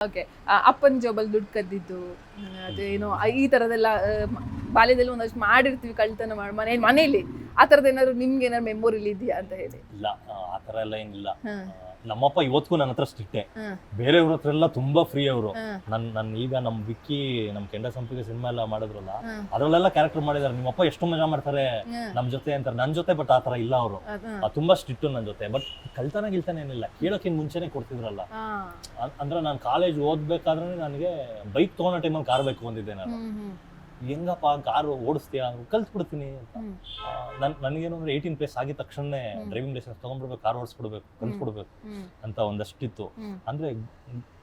Okay ಅಪ್ಪನ ಜಾಬಲ್ಲಿ ದುಡ್ಡು ಕದ್ದಿದ್ದು ಅದೇನೋ ಈ ಥರದೆಲ್ಲ ಬಾಲ್ಯದಲ್ಲಿ ಒಂದಷ್ಟು ಮಾಡಿರ್ತೀವಿ ಕಳ್ತನ ಮಾಡಿ ಮನೆ ಮನೇಲಿ ಆ ಥರದ್ದು ಏನಾದ್ರು ನಿಮ್ಗೆ ಏನಾದ್ರು ಮೆಮೊರಿಲಿ ಇದೆಯಾ ಅಂತ ಹೇಳಿ? ಇಲ್ಲ ಆ, ಥರ ಎಲ್ಲ ಏನಿಲ್ಲ. ನಮ್ಮಪ್ಪ ಇವತ್ತಿಗೂ ನನ್ನ ಹತ್ರ ಸ್ಟಿಟ್ಟೆ ಹ್ಮ್. ಬೇರೆಯವ್ರ ಹತ್ರ ಎಲ್ಲ ತುಂಬಾ ಫ್ರೀ ಅವರು. ನನ್ ನನ್ ಈಗ ನಮ್ ವಿಕ್ಕಿ ನಮ್ ಕೆಂಡ ಸಂಪಿಗೆ ಸಿನಿಮಾ ಎಲ್ಲ ಮಾಡಿದ್ರಲ್ಲ. ಅದ್ರಲ್ಲೆಲ್ಲ ಕ್ಯಾರೆಕ್ಟರ್ ಮಾಡಿದಾರೆ. ನಿಮ್ಮಪ್ಪ ಎಷ್ಟು ಮಜಾ ಮಾಡ್ತಾರೆ. ನಮ್ ಜೊತೆ ಅಂತಾರೆ. ನನ್ ಜೊತೆ ಬಟ್ ಆತರ ತರ ಇಲ್ಲ ಅವರು. ಅದ್- ತುಂಬಾ ಸ್ಟ್ರಿಕ್ಟ್ ನನ್ ಜೊತೆ. ಬಟ್ ಕಲ್ತಾನ ಗಿಲ್ತಾನ ಏನಿಲ್ಲ. ಕೇಳೋಕ್ಕಿಂತ ಮುಂಚೆನೆ ಕೊಡ್ತಿದ್ರಲ್ಲ. ಅಂದ್ರೆ ನಾನು ಕಾಲೇಜ್ ಓದ್ಬೇಕಾದ್ರೆ ನನಗೆ ಬೈಕ್ ತಗೊಳ್ಳೋ ಟೈಮಲ್ಲಿ ಕಾರ್ ಬೇಕು ಬಂದಿದ್ದೆ ನಾನು. ಹೆಂಗಪ್ಪ ಕಾರ್ ಓಡಿಸ್ತೀಯಾ? ಕಲ್ತ್ಬಿಡ್ತೀನಿ ಅಂತ. ನನ್ ನನಗೇನು ಅಂದ್ರೆ ಏಯ್ಟೀನ್ ಪ್ಲೇಸ್ ಆಗಿದ ತಕ್ಷಣ ಡ್ರೈವಿಂಗ್ ಲೈಸೆನ್ಸ್ ತಗೊಂಡ್ಬಿಡ್ಬೇಕು ಕಾರ್ ಓಡಿಸ್ಬಿಡ್ಬೇಕು ಕಲ್ತ್ಬಿಡ್ಬೇಕು ಅಂತ ಒಂದಷ್ಟಿತ್ತು. ಅಂದ್ರೆ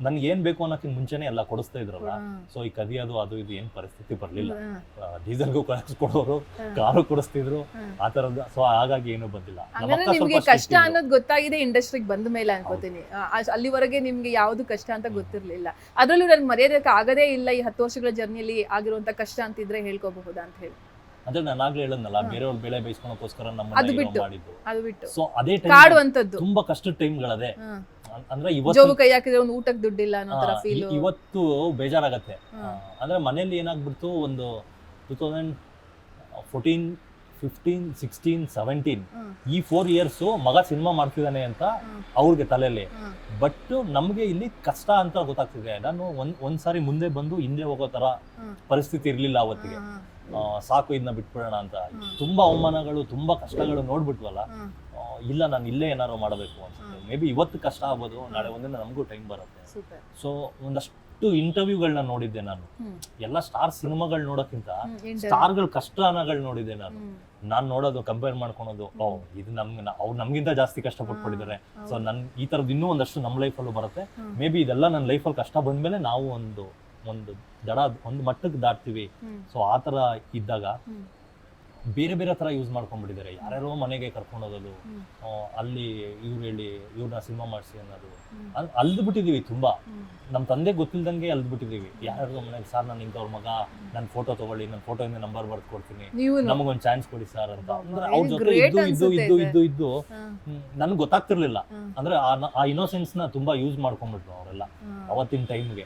ನನ್ಗೆ ಏನ್ ಬೇಕು ಅನ್ನೋಕ್ಕಿಂತ ಮುಂಚೆನೆ ಎಲ್ಲ ಕೊಡಿಸ್ತಾ ಇದ್ರಲ್ಲ. ಸೊ ಈ ಕದಿಯೋದು ಅದು ಇದು ಏನ್ ಪರಿಸ್ಥಿತಿ ಬರ್ಲಿಲ್ಲ. ಡೀಸೆಲ್ ಡೀಸೆಲ್ಗೂ ಕೊಡೋರು. ಕಾರು ಕೊಡಿಸ್ತಿದ್ರು. ಆ ತರದ್ದು. ಸೊ ಹಾಗಾಗಿ ಏನು ಬಂದಿಲ್ಲ. ನಿಮ್ಗೆ ಕಷ್ಟ ಅನ್ನೋದು ಗೊತ್ತಾಗಿದೆ ಇಂಡಸ್ಟ್ರಿಗೆ ಬಂದ ಮೇಲೆ ಅನ್ಕೋತೀನಿ. ಅಲ್ಲಿವರೆಗೆ ನಿಮ್ಗೆ ಯಾವ್ದು ಕಷ್ಟ ಅಂತ ಗೊತ್ತಿರ್ಲಿಲ್ಲ. ಅದ್ರಲ್ಲೂ ನನ್ ಮರ್ಯಾದಕ್ಕೆ ಆಗದೇ ಇಲ್ಲ ಈ ಹತ್ತು ವರ್ಷಗಳ ಜರ್ನಿಯಲ್ಲಿ ಆಗಿರುವಂತ ಕಷ್ಟ ಅಂತಿದ್ರೆ ಹೇಳ್ಕೋಬಹುದಾ ಅಂತ ಹೇಳಿ. ಅಂದ್ರೆ ನಾನು ಆಗ್ಲೇ ಹೇಳದ್ನಲ್ಲ. ಬೇರೆಯವ್ರ ಬೆಳೆ ಬೈಸ್ಕೊಳಕ್ಕೋಸ್ಕರ ಅದು ನಮ್ಮ ಬಿಟ್ಟು. ಮಾಡಿದ್ದು. ಅದು ಬಿಟ್ಟು. ಸೊ ಅದೇ ಟೈಮ್ ಕಾಡುವಂತದ್ದು ತುಂಬಾ ಕಷ್ಟದ ಟೈಮ್ಗಳದೇ. ಹ್ಮ್. ಅಂದ್ರೆ ಇವತ್ತು ಜೋಬು ಕೈ ಹಾಕಿದ್ರೆ ಒಂದು ಊಟಕ್ಕೆ ದುಡ್ಡಿಲ್ಲ ಅನ್ನೋ ತರ ಆ, ಫೀಲ್ ಇ- ಇವತ್ತು ಬೇಜಾರಾಗತ್ತೆ. ಆ, ಅಂದ್ರೆ ಮನೇಲಿ ಏನಾಗ್ಬಿಡ್ತು ಒಂದು two thousand fourteen fifteen sixteen seventeen ಈ ಫೋರ್ ಇಯರ್ಸು ಮಗ ಸಿನಿಮಾ ಮಾಡ್ತಿದ್ದಾನೆ ಅಂತ ಅವ್ರಿಗೆ ತಲೆಯಲ್ಲಿ. ಬಟ್ ನಮಗೆ ಇಲ್ಲಿ ಕಷ್ಟ ಅಂತ ಗೊತ್ತಾಗ್ತಿದೆ. ನಾನು ಒಂದ್ ಒಂದ್ಸಾರಿ ಮುಂದೆ ಬಂದು ಹಿಂದೆ ಹೋಗೋ ತರ ಪರಿಸ್ಥಿತಿ ಇರ್ಲಿಲ್ಲ ಅವತ್ತಿಗೆ. ಆ, ಸಾಕು ಇದನ್ನ ಬಿಟ್ಬಿಡೋಣ ಅಂತ. ತುಂಬಾ ಅವಮಾನಗಳು ತುಂಬಾ ಕಷ್ಟಗಳು ನೋಡ್ಬಿಟ್ವಲ್ಲ. ಆ, ಇಲ್ಲ ನಾನು ಇಲ್ಲೇ ಏನಾದ್ರು ಮಾಡಬೇಕು ಅನ್ಸುತ್ತೆ ಮೇ ಬಿ ಇವತ್ತು ಕಷ್ಟ ಆಗ್ಬೋದು ನಾಳೆ ಒಂದಿನ ನಮಗೂ ಟೈಮ್ ಬರುತ್ತೆ. ಸೂಪರ್. ಸೊ ಒಂದಷ್ಟು ಇಂಟರ್ವ್ಯೂಗಳನ್ನ ನೋಡಿದ್ದೆ ನಾನು. ಎಲ್ಲ ಸ್ಟಾರ್ ಸಿನಿಮಾಗಳು ನೋಡೋಕ್ಕಿಂತ ಸ್ಟಾರ್ಗಳ ಕಷ್ಟನಗಳು ನೋಡಿದ್ದೆ ನಾನು. ನಾನ್ ನೋಡೋದು ಕಂಪೇರ್ ಮಾಡ್ಕೊಳೋದು ಓ ಇದು ನಮ್ಗೆ ಅವ್ರು ನಮ್ಗಿಂತ ಜಾಸ್ತಿ ಕಷ್ಟಪಟ್ಬಿಟ್ಟಿದ್ದಾರೆ. ಸೊ ನನ್ ಈ ತರದ್ ಇನ್ನೂ ಒಂದಷ್ಟು ನಮ್ಮ ಲೈಫಲ್ಲೂ ಬರುತ್ತೆ. ಮೇ ಬಿ ಇದೆಲ್ಲ ನನ್ನ ಲೈಫಲ್ಲಿ ಕಷ್ಟ ಬಂದ್ಮೇಲೆ ನಾವು ಒಂದು ಒಂದು ದಡ ಒಂದು ಮಟ್ಟಕ್ಕೆ ದಾಟ್ತೀವಿ. ಸೊ ಆ ತರ ಇದ್ದಾಗ. ಬೇರೆ ಬೇರೆ ತರ ಯೂಸ್ ಮಾಡ್ಕೊಂಡ್ಬಿಟ್ಟಿದ್ದಾರೆ. ಯಾರ್ಯಾರೋ ಮನೆಗೆ ಕರ್ಕೊಂಡು ಹೋಗೋದು ಅಲ್ಲಿ ಇವ್ರು ಹೇಳಿ ಇವ್ರನ್ನ ಸಿನಿಮಾ ಮಾಡಿಸಿ ಅನ್ನೋದು. ಅಲ್- ಅಲ್ದು ಬಿಟ್ಟಿದೀವಿ ತುಂಬಾ ನಮ್ಮ ತಂದೆ ಗೊತ್ತಿಲ್ದಂಗೆ ಅಲ್ದು ಬಿಟ್ಟಿದೀವಿ ಯಾರ್ಯಾರೋ ಮನೆಗೆ ಸರ್ ನಾನು ಇಂಥವ್ರ ಮಗ. ನನ್ನ ಫೋಟೋ ತಗೊಳ್ಳಿ ನನ್ನ ಇಂದ ನಂಬರ್ ಬರ್ದು ಕೊಡ್ತೀನಿ. ನಮಗೊಂದು ಚಾನ್ಸ್ ಕೊಡಿ ಸರ್ ಅಂತ. ಅಂದ್ರೆ ಅವ್ರ ಜೊತೆ ಇದ್ದು ಇದ್ದು ಇದ್ದು ಇದ್ದು ಇದ್ದು ನನ್ಗೆ ಗೊತ್ತಾಗ್ತಿರ್ಲಿಲ್ಲ. ಅಂದ್ರೆ ಆ ಇನ್ನೋಸೆನ್ಸ್ನ ತುಂಬಾ ಯೂಸ್ ಮಾಡ್ಕೊಂಡ್ಬಿಟ್ರು ಅವರೆಲ್ಲ. ಅವತ್ತಿನ ಟೈಮ್ಗೆ